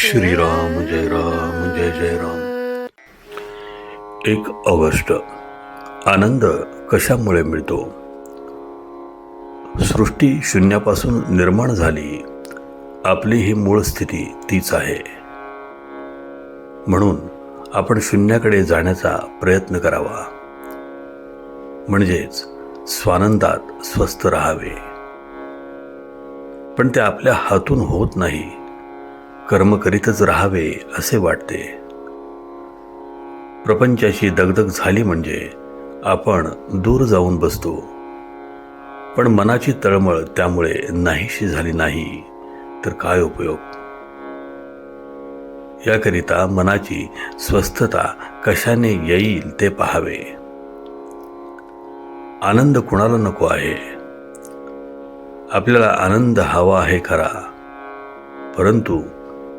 श्रीराम जय राम जय जय राम। एक ऑगस्ट. आनंद कशामुळे मिळतो? सृष्टी शून्यापासून निर्माण झाली. आपली ही मूळ स्थिती तीच आहे. म्हणून आपण शून्याकडे जाण्याचा प्रयत्न करावा. म्हणजेच स्वानंदात स्वस्थ राहावे. पण ते आपल्या हातून होत नाही. कर्म करीतच राहावे असे वाटते. प्रपंचाशी दगदग झाली म्हणजे आपण दूर जाऊन बसतो. पण मनाची तळमळ त्यामुळे नाहीशी झाली नाही तर काय उपयोग? याकरिता मनाची स्वस्थता कशाने येईल ते पाहावे. आनंद कुणाला नको आहे? आपल्याला आनंद हवा आहे खरा. परंतु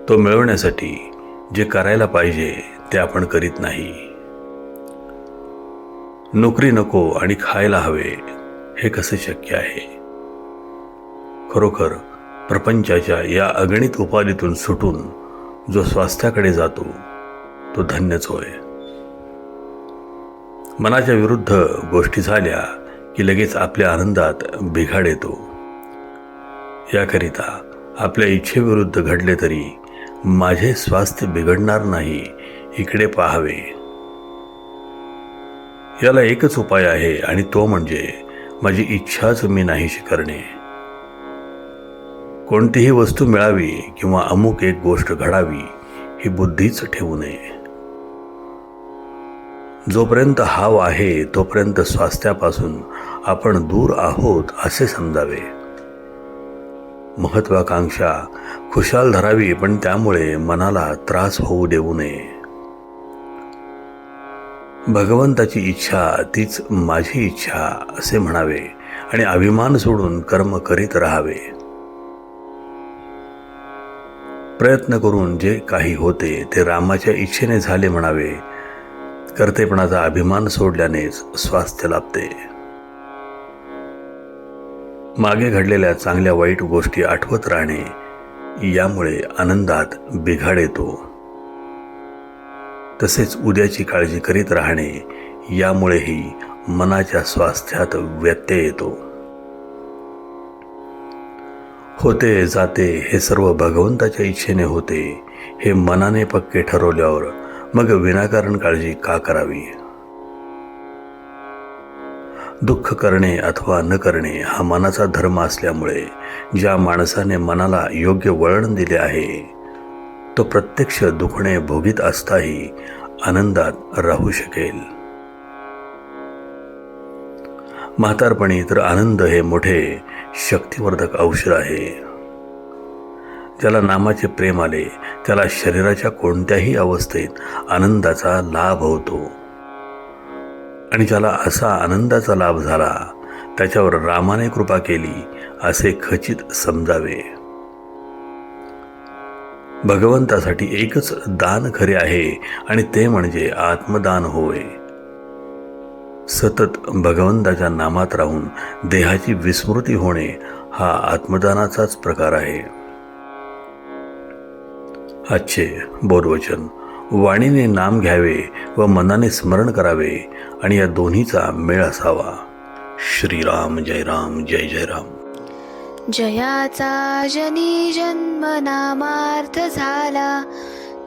तो मिळवण्यासाठी जे करायला पाहिजे ते आपण करीत नाही. नोकरी नको आणि खायला हवे हे कसे शक्य आहे? खरोखर प्रपंचाच्या या अगणित उपाधीतून सुटून जो स्वास्थ्याकडे जातो तो धन्यच होय. मनाच्या विरुद्ध गोष्टी झाल्या की लगेच आपल्या आनंदात बिघाड येतो. याकरिता आपल्या इच्छेविरुद्ध घडले तरी माझे स्वास्थ्य बिघडणार नाही इकडे पाहावे. याला एकच उपाय आहे आणि तो म्हणजे माझी इच्छाच मी नाहीशी करणे. कोणतीही वस्तू मिळावी किंवा अमुक एक गोष्ट घडावी ही बुद्धीच ठेवू नये. जोपर्यंत हाव आहे तोपर्यंत स्वास्थ्यापासून आपण दूर आहोत असे समजावे. महत्वाकांक्षा खुशाल धरावी पण त्यामुळे मनाला त्रास होऊ देऊ नये. भगवंताची इच्छा तीच माझी इच्छा असे म्हणावे आणि अभिमान सोडून कर्म करीत राहावे. प्रयत्न करून जे काही होते ते रामाच्या इच्छेने झाले म्हणावे कर्तेपणाचा अभिमान सोडल्यानेच स्वास्थ्य लाभते. मागे घडलेल्या चांगल्या वाईट गोष्टी आठवत राहणे यामुळे आनंदात बिघाड येतो. तसेच उद्याची काळजी करीत राहणे यामुळेही मनाच्या स्वास्थ्यात व्यत्यय येतो. होते जाते हे सर्व भगवंताच्या इच्छेने होते हे मनाने पक्के ठरवल्यावर मग विनाकारण काळजी का करावी? दुःख करणे अथवा न करणे हा मनाचा धर्म असल्यामुळे ज्या माणसाने मनाला योग्य वळण दिले आहे तो प्रत्यक्ष दुखणे भोगीत असताही आनंदात राहू शकेल. म्हातारपणी तर आनंद हे मोठे शक्तिवर्धक औषध आहे. ज्याला नामाचे प्रेम आले त्याला शरीराच्या कोणत्याही अवस्थेत आनंदाचा लाभ होतो. आणि ज्याला असा आनंदाचा लाभ झाला त्याच्यावर रामाने कृपा केली असे खचित समजावे. भगवंतासाठी एकच दान खरे आहे आणि ते म्हणजे आत्मदान होय सतत भगवंताच्या नामात राहून देहाची विस्मृती होणे हा आत्मदानाचाच प्रकार आहे. आजचे बोधवचन. वाणीने नाम घ्यावे व मनाने स्मरण करावे आणि या दोन्हीचा मेळ असावा. श्रीराम जय राम जय जय राम. जयाचा जनी जन्म नामार्थ झाला.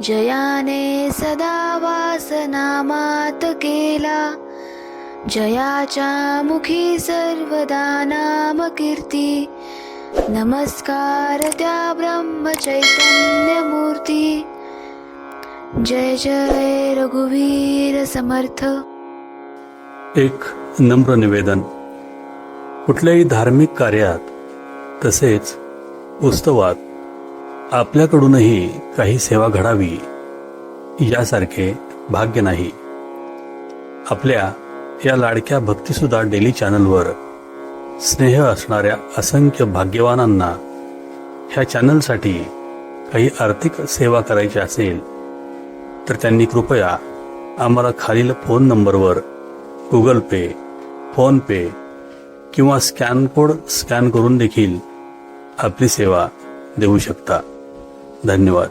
जयाने सदा वास नामात केला. जयाच्या मुखी सर्वदा नाम कीर्ती नमस्कार त्या ब्रह्म चैतन्य जय जय रघुवीर समर्थ. एक नम्र निवेदन. कुठल्याही धार्मिक कार्यात तसेच उत्सवात आपल्याकडूनही काही सेवा घडावी यासारखे भाग्य नाही. आपल्या या लाडक्या भक्तीसुद्धा डेली चॅनलवर स्नेह असणाऱ्या असंख्य भाग्यवानांना ह्या चॅनलसाठी काही आर्थिक सेवा करायची असेल तर त्यांनी कृपया आम्हाला खालील फोन नंबरवर गुगल पे फोनपे किंवा स्कॅन कोड स्कॅन करून देखील आपली सेवा देऊ शकता. धन्यवाद.